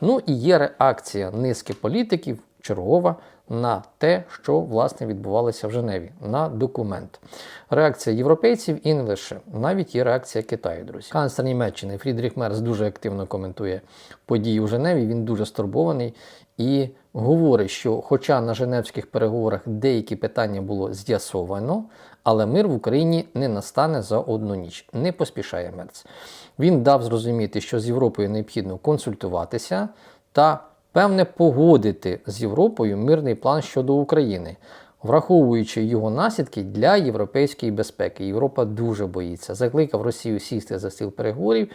Ну і є реакція низки політиків, чергова, на те, що власне відбувалося в Женеві, на документ. Реакція європейців і не лише. Навіть є реакція Китаю, друзі. Канцлер Німеччини Фрідріх Мерс дуже активно коментує події у Женеві. Він дуже стурбований і говорить, що, хоча на Женевських переговорах деякі питання було з'ясовано, але мир в Україні не настане за одну ніч. Не поспішає Мерц. Він дав зрозуміти, що з Європою необхідно консультуватися та певне погодити з Європою мирний план щодо України, враховуючи його наслідки для європейської безпеки. Європа дуже боїться. Закликав Росію сісти за стіл переговорів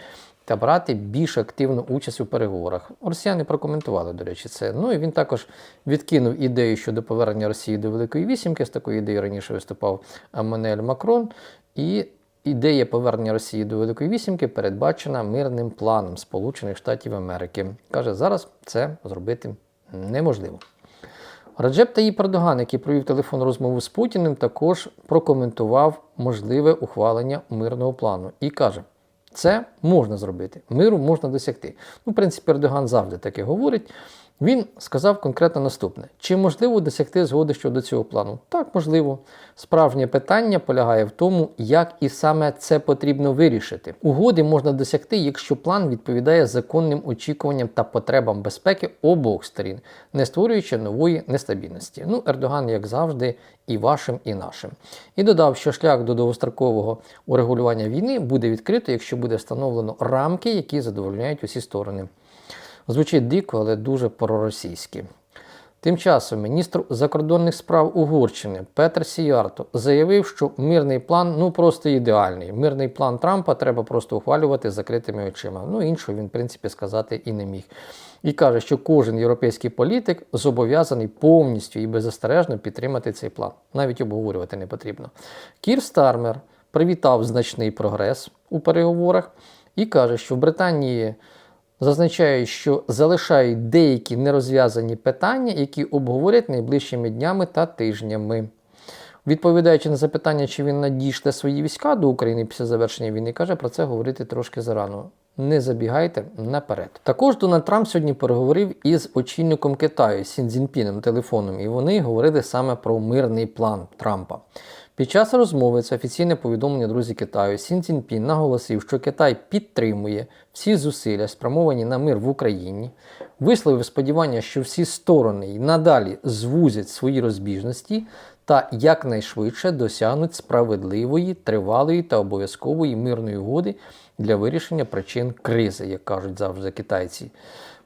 та брати більш активну участь у переговорах. Росіяни прокоментували, до речі, це. Ну і він також відкинув ідею щодо повернення Росії до Великої Вісімки. З такою ідеєю раніше виступав Еммануель Макрон. І Ідея повернення Росії до Великої Вісімки передбачена мирним планом Сполучених Штатів Америки. Каже, зараз це зробити неможливо. Раджеп Таїп Ердоган, який провів телефонну розмову з Путіним, також прокоментував можливе ухвалення мирного плану і каже: це можна зробити, миру можна досягти. Ну, в принципі, Ердоган завжди таке говорить. Він сказав конкретно наступне: чи можливо досягти згоди щодо цього плану? Так, можливо. Справжнє питання полягає в тому, як і саме це потрібно вирішити. Угоди можна досягти, якщо план відповідає законним очікуванням та потребам безпеки обох сторін, не створюючи нової нестабільності. Ну, Ердоган, як завжди, і вашим, і нашим. І додав, що шлях до довгострокового урегулювання війни буде відкрито, якщо буде встановлено рамки, які задовольняють усі сторони. Звучить дико, але дуже проросійськи. Тим часом міністр закордонних справ Угорщини Петр Сіярто заявив, що мирний план ну просто ідеальний. Мирний план Трампа треба просто ухвалювати закритими очима. Ну іншого він, в принципі, сказати і не міг. І каже, що кожен європейський політик зобов'язаний повністю і беззастережно підтримати цей план. Навіть обговорювати не потрібно. Кір Стармер привітав значний прогрес у переговорах і каже, що в Британії зазначають, що залишають деякі нерозв'язані питання, які обговорять найближчими днями та тижнями. Відповідаючи на запитання, чи він надійшле свої війська до України після завершення війни, каже про це говорити трошки зарано. Не забігайте наперед. Також Дональд Трамп сьогодні переговорив із очільником Китаю Сін Цзіньпіном телефоном, і вони говорили саме про мирний план Трампа. Під час розмови це офіційне повідомлення друзі Китаю. Сін Цзіньпін наголосив, що Китай підтримує всі зусилля, спрямовані на мир в Україні, висловив сподівання, що всі сторони й надалі звузять свої розбіжності та якнайшвидше досягнуть справедливої, тривалої та обов'язкової мирної угоди для вирішення причин кризи, як кажуть завжди китайці.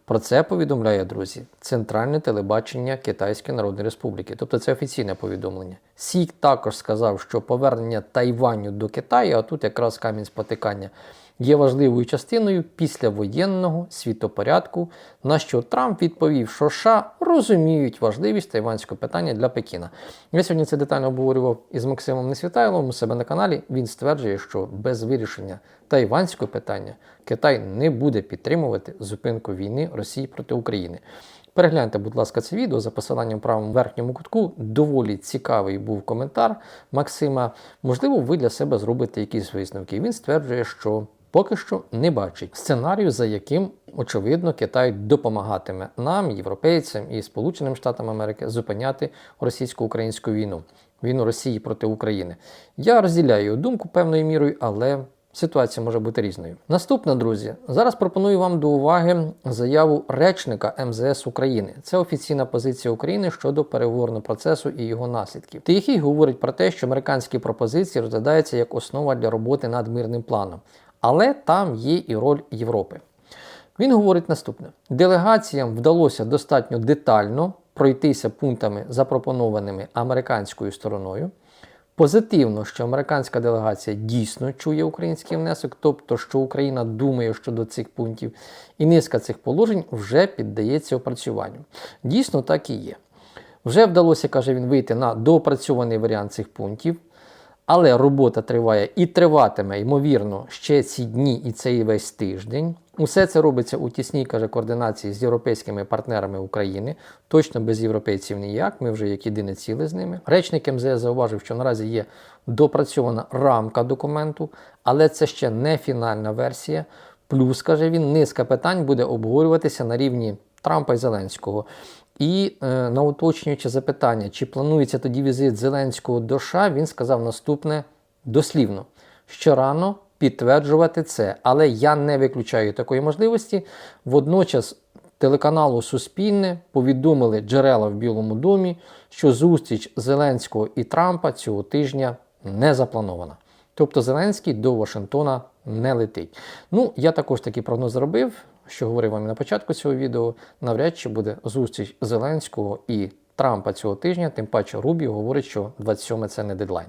Про це повідомляє, друзі, Центральне телебачення Китайської Народної Республіки. Тобто це офіційне повідомлення. Сік також сказав, що повернення Тайваню до Китаю, а тут якраз камінь спотикання, є важливою частиною післявоєнного світопорядку, на що Трамп відповів, що США розуміють важливість тайванського питання для Пекіна. Я сьогодні це детально обговорював із Максимом Несвітайловим у себе на каналі. Він стверджує, що без вирішення тайванського питання Китай не буде підтримувати зупинку війни Росії проти України. Перегляньте, будь ласка, це відео за посиланням в правому верхньому кутку. Доволі цікавий був коментар Максима. Можливо, ви для себе зробите якісь висновки. Він стверджує, що поки що не бачить сценарію, за яким, очевидно, Китай допомагатиме нам, європейцям і Сполученим Штатам Америки зупиняти російсько-українську війну, війну Росії проти України. Я розділяю думку певною мірою, але. Ситуація може бути різною. Наступне, друзі, зараз пропоную вам до уваги заяву речника МЗС України. Це офіційна позиція України щодо переговорного процесу і його наслідків. Тихий говорить про те, що американські пропозиції розглядаються як основа для роботи над мирним планом, але там є і роль Європи. Він говорить наступне: делегаціям вдалося достатньо детально пройтися пунктами, запропонованими американською стороною. Позитивно, що американська делегація дійсно чує український внесок, тобто, що Україна думає щодо цих пунктів, і низка цих положень вже піддається опрацюванню. Дійсно, так і є. Вже вдалося, каже він, вийти на доопрацьований варіант цих пунктів, але робота триває і триватиме, ймовірно, ще ці дні і цей весь тиждень. Усе це робиться у тісній каже, координації з європейськими партнерами України. Точно без європейців ніяк. Ми вже як єдине ціле з ними. Речник МЗС зауважив, що наразі є допрацьована рамка документу, але це ще не фінальна версія. Плюс, каже він, низка питань буде обговорюватися на рівні Трампа і Зеленського. І е, на уточнююче запитання, чи планується тоді візит Зеленського до США, він сказав наступне дослівно, що рано підтверджувати це, але я не виключаю такої можливості. Водночас телеканалу Суспільне повідомили джерела в Білому домі, що зустріч Зеленського і Трампа цього тижня не запланована. Тобто Зеленський до Вашингтона не летить. Ну, я також такий прогноз зробив, що говорив вам на початку цього відео. Навряд чи буде зустріч Зеленського і Трампа цього тижня, тим паче Рубі говорить, що 27 це не дедлайн.